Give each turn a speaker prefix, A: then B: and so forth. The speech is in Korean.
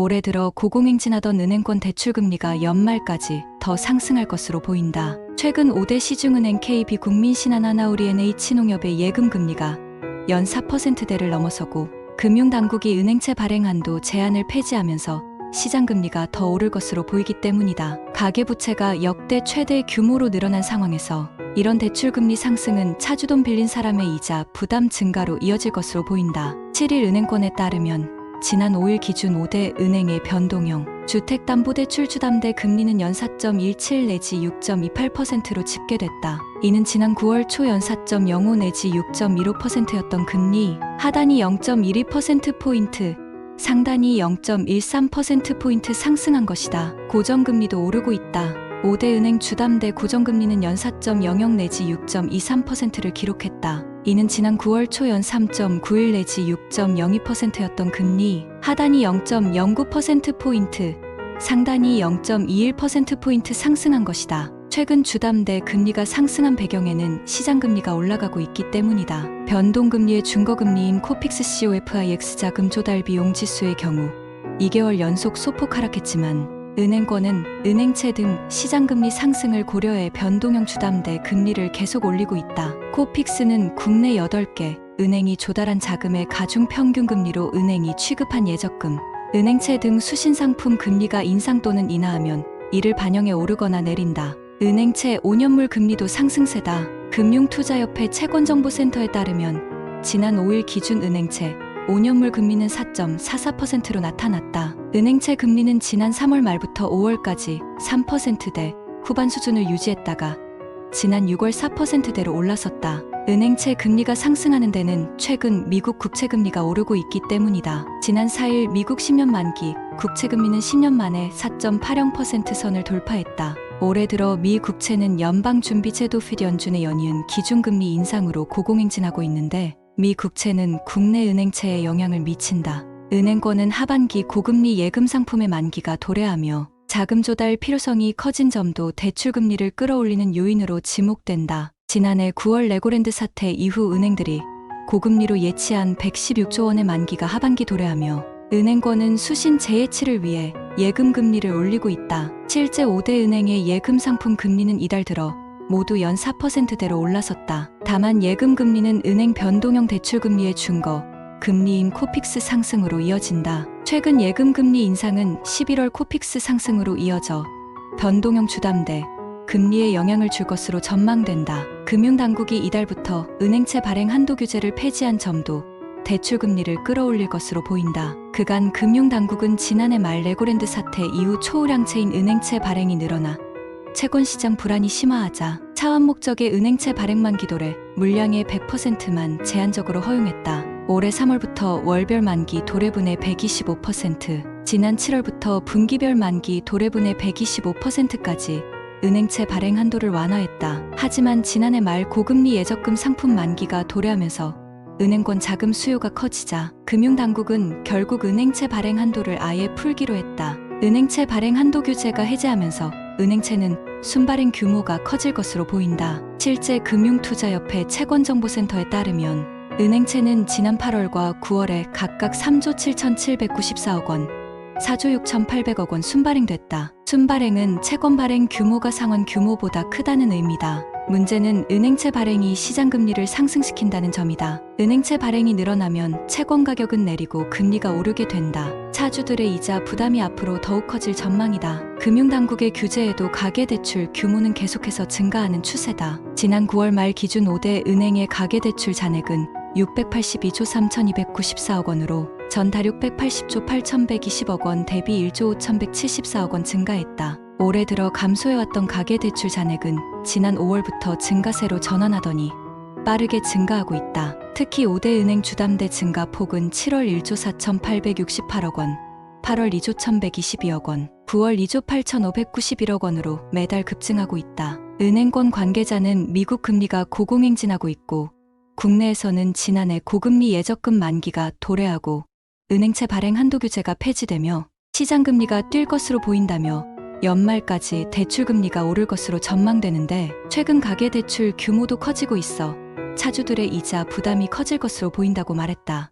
A: 올해 들어 고공행진하던 은행권 대출금리가 연말까지 더 상승할 것으로 보인다. 최근 5대 시중은행 KB 국민신한 하나우리 NH농협의 예금금리가 연 4%대를 넘어서고 금융당국이 은행채 발행 한도 제한을 폐지하면서 시장금리가 더 오를 것으로 보이기 때문이다. 가계부채가 역대 최대 규모로 늘어난 상황에서 이런 대출금리 상승은 차주돈 빌린 사람의 이자 부담 증가로 이어질 것으로 보인다. 7일 은행권에 따르면 지난 5일 기준 5대 은행의 변동형 주택담보대출 주담대 금리는 연 4.17 내지 6.28%로 집계됐다. 이는 지난 9월 초 연 4.05 내지 6.15%였던 금리 하단이 0.12%포인트 상단이 0.13%포인트 상승한 것이다. 고정금리도 오르고 있다. 5대 은행 주담대 고정금리는 연 4.00 내지 6.23%를 기록했다. 이는 지난 9월 초연 3.91 내지 6.02%였던 금리, 하단이 0.09%포인트, 상단이 0.21%포인트 상승한 것이다. 최근 주담대 금리가 상승한 배경에는 시장금리가 올라가고 있기 때문이다. 변동금리의 중거금리인 코픽스 COFIX 자금 조달 비용 지수의 경우 2개월 연속 소폭 하락했지만 은행권은 은행채 등 시장금리 상승을 고려해 변동형 주담대 금리를 계속 올리고 있다. 코픽스는 국내 8개 은행이 조달한 자금의 가중 평균 금리로 은행이 취급한 예적금, 은행채 등 수신상품 금리가 인상 또는 인하하면 이를 반영해 오르거나 내린다. 은행채 5년물 금리도 상승세다. 금융투자협회 채권정보센터에 따르면 지난 5일 기준 은행채 5년물 금리는 4.44%로 나타났다. 은행채 금리는 지난 3월 말부터 5월까지 3%대 후반 수준을 유지했다가 지난 6월 4%대로 올라섰다. 은행채 금리가 상승하는 데는 최근 미국 국채 금리가 오르고 있기 때문이다. 지난 4일 미국 10년 만기 국채 금리는 10년 만에 4.80% 선을 돌파했다. 올해 들어 미 국채는 연방준비제도 필 연준의 연이은 기준금리 인상으로 고공행진하고 있는데 미 국채는 국내 은행채에 영향을 미친다. 은행권은 하반기 고금리 예금 상품의 만기가 도래하며 자금 조달 필요성이 커진 점도 대출 금리를 끌어올리는 요인으로 지목된다. 지난해 9월 레고랜드 사태 이후 은행들이 고금리로 예치한 116조 원의 만기가 하반기 도래하며 은행권은 수신 재해치를 위해 예금 금리를 올리고 있다. 실제 5대 은행의 예금 상품 금리는 이달 들어 모두 연 4%대로 올라섰다. 다만 예금 금리는 은행 변동형 대출 금리의 준거 금리인 코픽스 상승으로 이어진다. 최근 예금 금리 인상은 11월 코픽스 상승으로 이어져 변동형 주담대 금리에 영향을 줄 것으로 전망된다. 금융당국이 이달부터 은행채 발행 한도 규제를 폐지한 점도 대출 금리를 끌어올릴 것으로 보인다. 그간 금융당국은 지난해 말 레고랜드 사태 이후 초우량채인 은행채 발행이 늘어나 채권 시장 불안이 심화하자 차원 목적의 은행채 발행 만 기도래 물량의 100%만 제한적으로 허용했다. 올해 3월부터 월별 만기 도래분의 125%, 지난 7월부터 분기별 만기 도래분의 125%까지 은행채 발행 한도를 완화했다. 하지만 지난해 말 고금리 예적금 상품 만기가 도래하면서 은행권 자금 수요가 커지자 금융당국은 결국 은행채 발행 한도를 아예 풀기로 했다. 은행채 발행 한도 규제가 해제하면서 은행채는 순발행 규모가 커질 것으로 보인다. 실제 금융투자협회 채권정보센터에 따르면 은행채는 지난 8월과 9월에 각각 3조 7,794억 원, 4조 6,800억 원 순발행됐다. 순발행은 채권 발행 규모가 상환 규모보다 크다는 의미다. 문제는 은행채 발행이 시장 금리를 상승시킨다는 점이다. 은행채 발행이 늘어나면 채권 가격은 내리고 금리가 오르게 된다. 차주들의 이자 부담이 앞으로 더욱 커질 전망이다. 금융당국의 규제에도 가계대출 규모는 계속해서 증가하는 추세다. 지난 9월 말 기준 5대 은행의 가계대출 잔액은 682조 3,294억 원으로 전달 680조 8,120억 원 대비 1조 5,174억 원 증가했다. 올해 들어 감소해왔던 가계대출 잔액은 지난 5월부터 증가세로 전환하더니 빠르게 증가하고 있다. 특히 5대 은행 주담대 증가 폭은 7월 1조 4,868억 원, 8월 2조 1,122억 원, 9월 2조 8,591억 원으로 매달 급증하고 있다. 은행권 관계자는 미국 금리가 고공행진하고 있고 국내에서는 지난해 고금리 예적금 만기가 도래하고 은행채 발행 한도 규제가 폐지되며 시장 금리가 뛸 것으로 보인다며 연말까지 대출 금리가 오를 것으로 전망되는데 최근 가계 대출 규모도 커지고 있어 차주들의 이자 부담이 커질 것으로 보인다고 말했다.